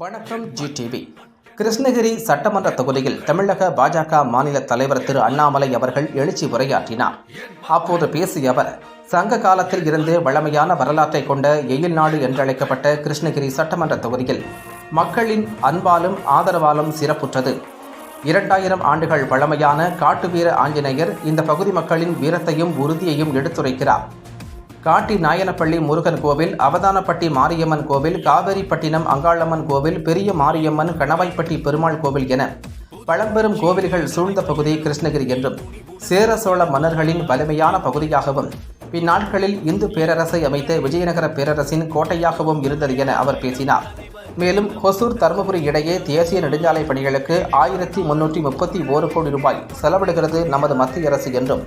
வணக்கம் ஜிடிவி. கிருஷ்ணகிரி சட்டமன்ற தொகுதியில் தமிழக பாஜக மாநில தலைவர் திரு அண்ணாமலை அவர்கள் எழுச்சி உரையாற்றினார். அப்போது பேசிய அவர் சங்க காலத்தில் இருந்து வழமையான வரலாற்றை கொண்ட எயில் நாடு என்றழைக்கப்பட்ட கிருஷ்ணகிரி சட்டமன்ற தொகுதியில் மக்களின் அன்பாலும் ஆதரவாலும் சிறப்புற்றது. இரண்டாயிரம் ஆண்டுகள் பழமையான காட்டுவீர ஆஞ்சநேயர் இந்த பகுதி மக்களின் வீரத்தையும் உறுதியையும் எடுத்துரைக்கிறார். காட்டி நாயனப்பள்ளி முருகன் கோவில் அவதானப்பட்டி மாரியம்மன் கோவில் காவேரிப்பட்டினம் அங்காளம்மன் கோவில் பெரிய மாரியம்மன் கணவாய்ப்பட்டி பெருமாள் கோவில் என பழம்பெரும் கோவில்கள் சூழ்ந்த பகுதி கிருஷ்ணகிரி என்றும் சேர சோழ மன்னர்களின் வலிமையான பகுதியாகவும் பின்னாட்களில் இந்து பேரரசை அமைத்த விஜயநகர பேரரசின் கோட்டையாகவும் இருந்தது என அவர் பேசினார். மேலும் ஹொசூர் தருமபுரி இடையே தேசிய நெடுஞ்சாலை பணிகளுக்கு ஆயிரத்தி முன்னூற்றி முப்பத்தி ஓரு கோடி ரூபாய் செலவிடுகிறது நமது மத்திய அரசு என்றும்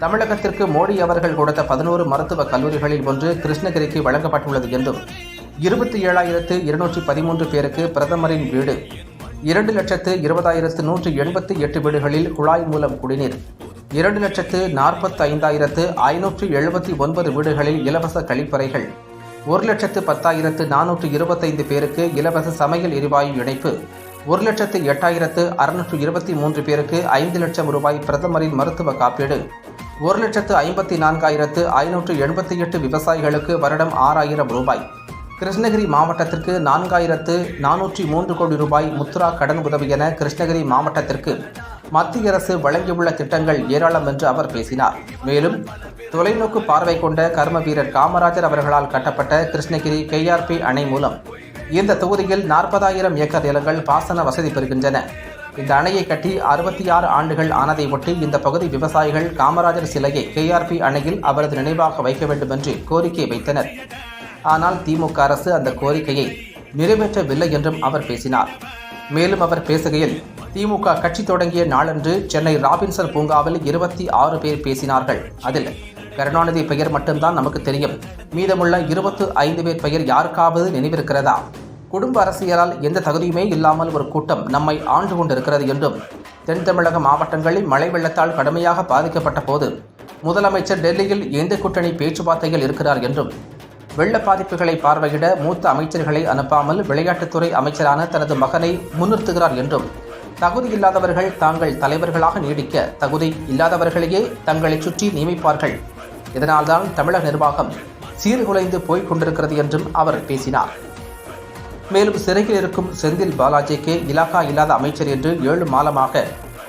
தமிழகத்திற்கு மோடி அவர்கள் கொடுத்த பதினோரு மருத்துவக் கல்லூரிகளில் ஒன்று கிருஷ்ணகிரிக்கு வழங்கப்பட்டுள்ளது என்றும் இருபத்தி ஏழாயிரத்து இருநூற்றி பதிமூன்று பேருக்கு பிரதமரின் வீடு இரண்டு லட்சத்து இருபதாயிரத்து நூற்று எண்பத்தி எட்டு வீடுகளில் குழாய் மூலம் குடிநீர் இரண்டு லட்சத்து நாற்பத்தி ஐந்தாயிரத்து ஐநூற்று எழுபத்தி ஒன்பது வீடுகளில் இலவச கழிப்பறைகள் ஒரு லட்சத்து பத்தாயிரத்து நானூற்று இருபத்தைந்து பேருக்கு இலவச சமையல் எரிவாயு இணைப்பு ஒரு லட்சத்து எட்டாயிரத்து அறுநூற்று இருபத்தி மூன்று பேருக்கு ஐந்து லட்சம் ரூபாய் பிரதமரின் மருத்துவ காப்பீடு. ஒரு லட்சத்து ஐம்பத்தி நான்காயிரத்து ஐநூற்று எண்பத்தி எட்டு விவசாயிகளுக்கு வருடம் ஆறாயிரம் ரூபாய். கிருஷ்ணகிரி மாவட்டத்திற்கு நான்காயிரத்து நானூற்றி மூன்று கோடி ரூபாய் முத்ரா கடன் உதவி என கிருஷ்ணகிரி மாவட்டத்திற்கு மத்திய அரசு வழங்கியுள்ள திட்டங்கள் ஏராளம் என்று அவர் பேசினார். மேலும் தொலைநோக்கு பார்வை கொண்ட கர்ம வீரர் காமராஜர் அவர்களால் கட்டப்பட்ட கிருஷ்ணகிரி கேஆர்பி அணை மூலம் இந்த தொகுதியில் நாற்பதாயிரம் ஏக்கர் நிலங்கள் பாசன வசதி பெறுகின்றன. இந்த அணையை கட்டி அறுபத்தி ஆறு ஆண்டுகள் ஆனதை ஒட்டி இந்த பகுதி விவசாயிகள் காமராஜர் சிலையை கேஆர்பி அணையில் அவரது நினைவாக வைக்க வேண்டும் என்று கோரிக்கை வைத்தனர். ஆனால் திமுக அரசு அந்த கோரிக்கையை நிறைவேற்றவில்லை என்றும் அவர் பேசினார். மேலும் அவர் பேசுகையில் திமுக கட்சி தொடங்கிய நாளன்று சென்னை ராபின்சன் பூங்காவில் இருபத்தி ஆறு பேர் பேசினார்கள். அதில் கருணாநிதி பெயர் மட்டும்தான் நமக்கு தெரியும். மீதமுள்ள இருபத்து ஐந்து பேர் பெயர் யாருக்காவது நினைவிருக்கிறதா? குடும்ப அரசியலால் எந்த தகுதியுமே இல்லாமல் ஒரு கூட்டம் நம்மை ஆண்டு கொண்டிருக்கிறது என்றும் தென் தமிழக மாவட்டங்களில் மழை வெள்ளத்தால் கடுமையாக பாதிக்கப்பட்ட போது முதலமைச்சர் டெல்லியில் எந்த கூட்டணி பேச்சுவார்த்தையில் இருக்கிறார் என்றும் வெள்ள பாதிப்புகளை பார்வையிட மூத்த அமைச்சர்களை அனுப்பாமல் விளையாட்டுத்துறை அமைச்சரான தனது மகனை முன்னிறுத்துகிறார் என்றும் தகுதி இல்லாதவர்கள் தாங்கள் தலைவர்களாக நீடிக்க தகுதி இல்லாதவர்களையே தங்களை சுற்றி நியமிப்பார்கள் இதனால்தான் தமிழக நிர்வாகம் சீர்குலைந்து போய்க் கொண்டிருக்கிறது என்றும் அவர் பேசினார். மேலும் சிறையில் இருக்கும் செந்தில் பாலாஜிக்கு இலாகா இல்லாத அமைச்சர் என்று ஏழு மாதமாக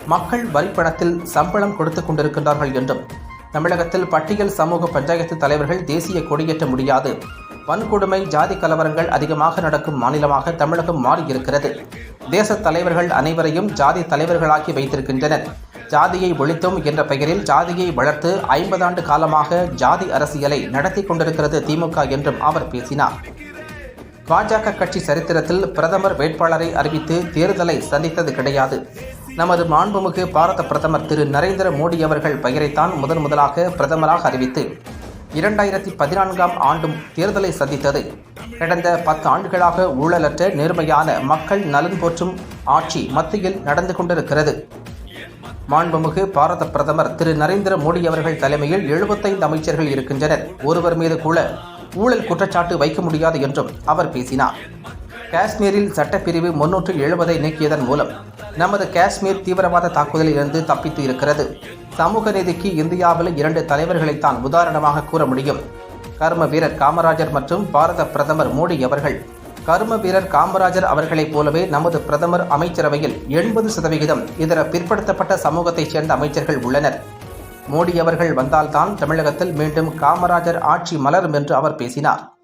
மக்கள் வரிப்பணத்தில் சம்பளம் கொடுத்துக் கொண்டிருக்கின்றார்கள் என்றும் தமிழகத்தில் பட்டியல் சமூக பஞ்சாயத்து தலைவர்கள் தேசிய கொடியேற்ற முடியாது வன்கொடுமை ஜாதி கலவரங்கள் அதிகமாக நடக்கும் மாநிலமாக தமிழகம் மாறியிருக்கிறது. தேச தலைவர்கள் அனைவரையும் ஜாதி தலைவர்களாக்கி வைத்திருக்கின்றனர். ஜாதியை ஒழித்தோம் என்ற பெயரில் ஜாதியை வளர்த்து ஐம்பதாண்டு காலமாக ஜாதி அரசியலை நடத்தி கொண்டிருக்கிறது திமுக என்றும் அவர் பேசினார். பாஜக கட்சி சரித்திரத்தில் பிரதமர் வேட்பாளரை அறிவித்து தேர்தலை சந்தித்தது கிடையாது. நமது மாண்புமிகு பாரத பிரதமர் திரு நரேந்திர மோடி அவர்கள் பெயரைத்தான் முதன் முதலாக பிரதமராக அறிவித்து இரண்டாயிரத்தி பதினான்காம் ஆண்டும் தேர்தலை சந்தித்தது. கடந்த பத்து ஆண்டுகளாக ஊழலற்ற நேர்மையான மக்கள் நலன் போற்றும் ஆட்சி மத்தியில் நடந்து கொண்டிருக்கிறது. மாண்புமிகு பாரத பிரதமர் திரு நரேந்திர மோடி அவர்கள் தலைமையில் எழுபத்தைந்து அமைச்சர்கள் இருக்கின்றனர். ஒருவர் மீது கூட ஊழல் குற்றச்சாட்டு வைக்க முடியாது என்றும் அவர் பேசினார். காஷ்மீரில் சட்டப்பிரிவு முன்னூற்று எழுபதை நீக்கியதன் மூலம் நமது காஷ்மீர் தீவிரவாத தாக்குதலில் இருந்து தப்பித்து இருக்கிறது. சமூக நீதிக்கு இந்தியாவில் இரண்டு தலைவர்களைத்தான் உதாரணமாக கூற முடியும். கர்ம வீரர் காமராஜர் மற்றும் பாரத பிரதமர் மோடி அவர்கள் கர்ம வீரர் காமராஜர் அவர்களைப் போலவே நமது பிரதமர் அமைச்சரவையில் எண்பது சதவிகிதம் இதர பிற்படுத்தப்பட்ட சமூகத்தைச் சேர்ந்த அமைச்சர்கள் உள்ளனர். மோடி அவர்கள் வந்தால்தான் தமிழகத்தில் மீண்டும் காமராஜர் ஆட்சி மலரும் என்று அவர் பேசினார்.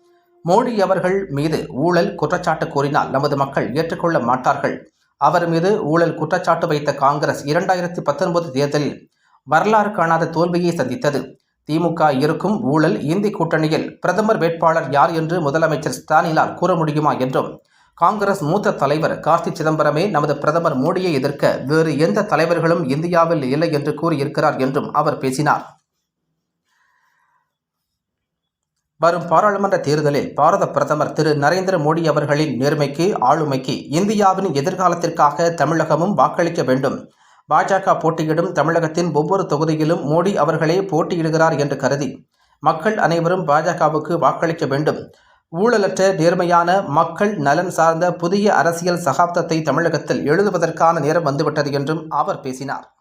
மோடி அவர்கள் மீது ஊழல் குற்றச்சாட்டு கூறினால் நமது மக்கள் ஏற்றுக்கொள்ள மாட்டார்கள். அவர் மீது ஊழல் குற்றச்சாட்டு வைத்த காங்கிரஸ் இரண்டாயிரத்தி பத்தொன்பது தேர்தலில் வரலாறு காணாத தோல்வியை சந்தித்தது. திமுக இருக்கும் ஊழல் இந்தி கூட்டணியில் பிரதமர் வேட்பாளர் யார் என்று முதலமைச்சர் ஸ்டாலினால் கூற முடியுமா என்றும் காங்கிரஸ் மூத்த தலைவர் கார்த்தி சிதம்பரமே நமது பிரதமர் மோடியை எதிர்க்க வேறு எந்த தலைவர்களும் இந்தியாவில் இல்லை என்று கூறியிருக்கிறார் என்றும் அவர் பேசினார். வரும் பாராளுமன்ற தேர்தலில் பாரத பிரதமர் திரு நரேந்திர மோடி அவர்களின் நேர்மைக்கு ஆளுமைக்கு இந்தியாவின் எதிர்காலத்திற்காக தமிழகமும் வாக்களிக்க வேண்டும். பாஜக போட்டியிடும் தமிழகத்தின் ஒவ்வொரு தொகுதியிலும் மோடி அவர்களே போட்டியிடுகிறார் என்று கருதி மக்கள் அனைவரும் பாஜகவுக்கு வாக்களிக்க வேண்டும். ஊழலற்ற நேர்மையான மக்கள் நலன் சார்ந்த புதிய அரசியல் சகாப்தத்தை தமிழகத்தில் எழுதுவதற்கான நேரம் வந்துவிட்டது என்றும் அவர் பேசினார்.